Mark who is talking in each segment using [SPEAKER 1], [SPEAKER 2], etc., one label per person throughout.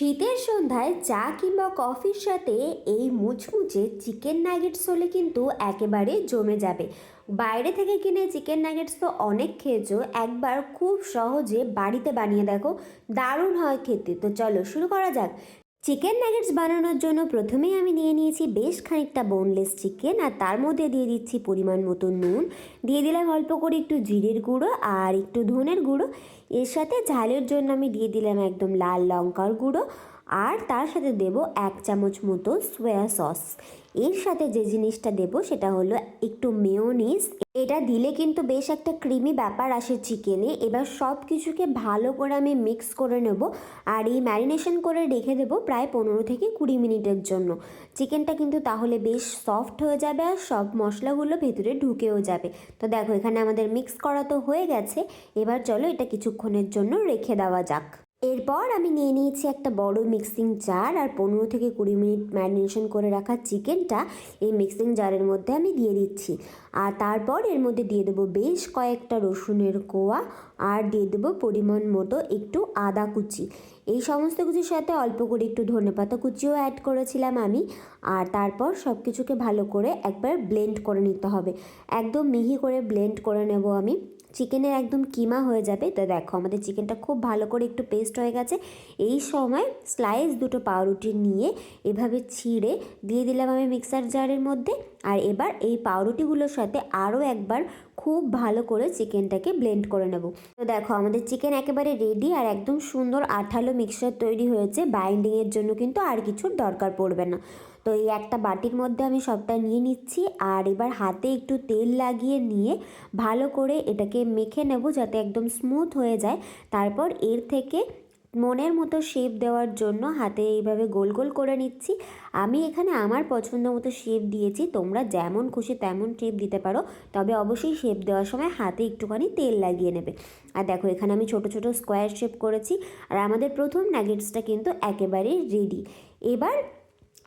[SPEAKER 1] শীতের সন্ধ্যায় চা কিংবা কফির সাথে এই মুচমুচে চিকেন নাগেটস হলে কিন্তু একেবারে জমে যাবে। বাইরে থেকে কিনে চিকেন নাগেটস তো অনেক খেয়েছো, একবার খুব সহজে বাড়িতে বানিয়ে দেখো। দারুণ হয় খেতে। তো চলো শুরু করা যাক। চিকেন নাগেটস বানানোর জন্য প্রথমেই আমি নিয়ে নিয়েছি বেশ খানিকটা বোনলেস চিকেন আর তার মধ্যে দিয়ে দিচ্ছি পরিমাণ মতো নুন। দিয়ে দিলাম অল্প করে একটু জিরের গুঁড়ো আর একটু ধনের গুঁড়ো। এর সাথে ঝালের জন্য আমি দিয়ে দিলাম একদম লাল লঙ্কার গুঁড়ো। আর তার সাথে দেব এক চামচ মতো সোয়া সস এর সাথে যে জিনিসটা দেব সেটা হলো একটু মেয়োনিজ এটা দিলে কিন্তু বেশ একটা ক্রিমি ব্যাপার আসে চিকেনে এবার সব কিছুকে ভালো করে আমি মিক্স করে নেব। আর এই ম্যারিনেশন করে রেখে দেবো প্রায় পনেরো থেকে কুড়ি মিনিটের জন্য। চিকেনটা কিন্তু তাহলে বেশ সফট হয়ে যাবে আর সব মশলাগুলো ভেতরে ঢুকেও যাবে। তো দেখো এখানে আমাদের মিক্স করা তো হয়ে গেছে। এবার চলো এটা কিছুক্ষণের জন্য রেখে দেওয়া যাক। এরপর আমি নিয়ে নিয়েছি একটা বড় মিক্সিং জার আর পনেরো থেকে কুড়ি মিনিট ম্যারিনেশন করে রাখা চিকেনটা এই মিক্সিং জারের মধ্যে আমি দিয়ে দিচ্ছি। আর তারপর এর মধ্যে দিয়ে দেবো বেশ কয়েকটা রসুনের কোয়া আর দিয়ে দেবো পরিমাণ মতো একটু আদা কুচি। এই সমস্ত কিছুর সাথে অল্প করে একটু ধনেপাতা কুচিও অ্যাড করেছিলাম আমি। আর তারপর সব কিছুকে ভালো করে একবার ব্লেন্ড করে নিতে হবে। একদম মিহি করে ব্লেন্ড করে নেব আমি। চিকেনের একদম কিমা হয়ে যাবে। তো দেখো, আমাদের চিকেনটা খুব ভালো করে একটু পেস্ট হয়ে গেছে। এই সময় স্লাইস দুটো পাউরুটি নিয়ে এভাবে ছিঁড়ে দিয়ে দিলাম আমি মিক্সার জারের মধ্যে। আর এবার এই পাউরুটিগুলোর সাথে আরও একবার খুব ভালো করে চিকেনটাকে ব্লেন্ড করে নেব। তো দেখো, আমাদের চিকেন একেবারে রেডি আর একদম সুন্দর আঠালো মিক্সচার তৈরি হয়েছে। বাইন্ডিংয়ের জন্য কিন্তু আর কিছুর দরকার পড়বে না। তো এই একটা বাটির মধ্যে আমি সবটা নিয়ে নিচ্ছি আর এবার হাতে একটু তেল লাগিয়ে নিয়ে ভালো করে এটাকে মেখে নেব যাতে একদম স্মুথ হয়ে যায়। তারপর এর থেকে মনের মতো শেপ দেওয়ার জন্য হাতে এইভাবে গোল গোল করে নিচ্ছি। আমি এখানে আমার পছন্দ মতো শেপ দিয়েছি, তোমরা যেমন খুশি তেমন শেপ দিতে পারো, তবে অবশ্যই শেপ দেওয়ার সময় হাতে একটুখানি তেল লাগিয়ে নেবে। আর দেখো, এখানে আমি ছোট ছোট স্কোয়ার শেপ করেছি, আর আমাদের প্রথম নাগেটসটা কিন্তু একেবারেই রেডি এবার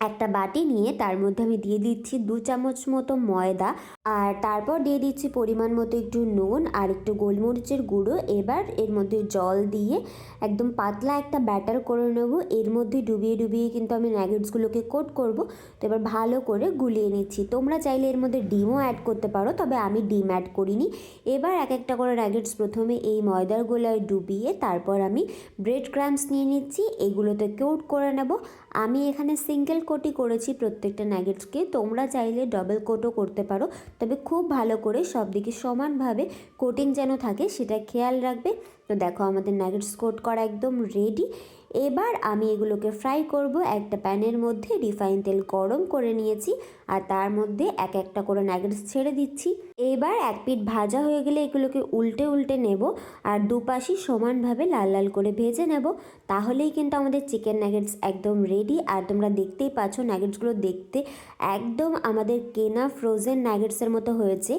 [SPEAKER 1] একটা বাটি নিয়ে তার মধ্যে আমি দিয়ে দিচ্ছি দু চামচ মতো ময়দা আর তারপর দিয়ে দিচ্ছি পরিমাণ মতো একটু নুন আর একটু গোলমরিচের গুঁড়ো। এবার এর মধ্যে জল দিয়ে একদম পাতলা একটা ব্যাটার করে নেব। এর মধ্যে ডুবিয়ে ডুবিয়ে কিন্তু আমি ন্যাগেটসগুলোকে কোট করব। তো এবার ভালো করে গুলিয়ে নিচ্ছি। তোমরা চাইলে এর মধ্যে ডিমও অ্যাড করতে পারো, তবে আমি ডিম অ্যাড করিনি। এবার এক একটা করে ন্যাগেটস প্রথমে এই ময়দার গোলায় ডুবিয়ে তারপর আমি ব্রেড ক্রামস নিয়ে নিচ্ছি। এগুলোতে কোট করে নেব। আমি এখানে সিঙ্গেল কোটই করেছি প্রত্যেকটা ন্যাগেটসকে তোমরা চাইলে ডবল কোটও করতে পারো। তবে খুব ভালো করে সব দিকে সমানভাবে কোটিং যেন থাকে, সেটা খেয়াল রাখবে। তো দেখো আমাদের ন্যাগেটস কোট করা একদম রেডি এবার আমি এগুলোকে ফ্রাই করব। একটা প্যানের মধ্যে রিফাইন তেল গরম করে নিয়েছি আর তার মধ্যে এক একটা করে নাগেটস ছেড়ে দিচ্ছি। এবার এক পিঠ ভাজা হয়ে গেলে এগুলোকে উল্টে উল্টে নেব আর দুপাশই সমানভাবে লাল লাল করে ভেজে নেব। তাহলেই কিন্তু আমাদের চিকেন নাগেটস একদম রেডি আর তোমরা দেখতেই পাচ্ছ নাগেটসগুলো দেখতে একদম আমাদের কেনা ফ্রোজেন নাগেটসের মতো হয়েছে।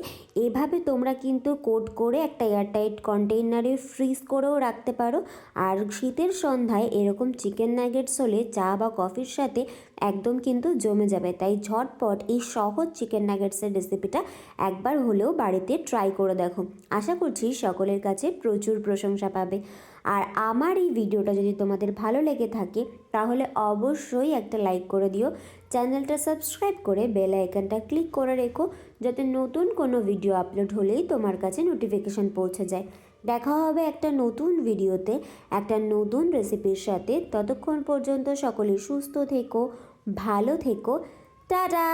[SPEAKER 1] এভাবে তোমরা কিন্তু কোট করে একটা এয়ারটাইট কন্টেইনারে ফ্রিজ করেও রাখতে পারো। আর শীতের সন্ধ্যায় এরকম চিকেন নাগেটস হলে চা বা কফির সাথে একদম কিন্তু জমে যাবে। তাই ঝটপট এই সহজ চিকেন নাগেটসের রেসিপিটা একবার হলেও বাড়িতে ট্রাই করে দেখো। আশা করছি সকলের কাছে প্রচুর প্রশংসা পাবে। আর আমার এই ভিডিওটা যদি তোমাদের ভালো লেগে থাকে, তাহলে অবশ্যই একটা লাইক করে দিও। চ্যানেলটা সাবস্ক্রাইব করে বেল আইকনটা ক্লিক করে রেখো, যাতে নতুন কোনো ভিডিও আপলোড হলেই তোমার কাছে নোটিফিকেশান পৌঁছে যায়। দেখা হবে একটা নতুন ভিডিওতে, একটা নতুন রেসিপির সাথে। ততক্ষণ পর্যন্ত সকলে সুস্থ থেকো, ভালো থেকো। টাটা!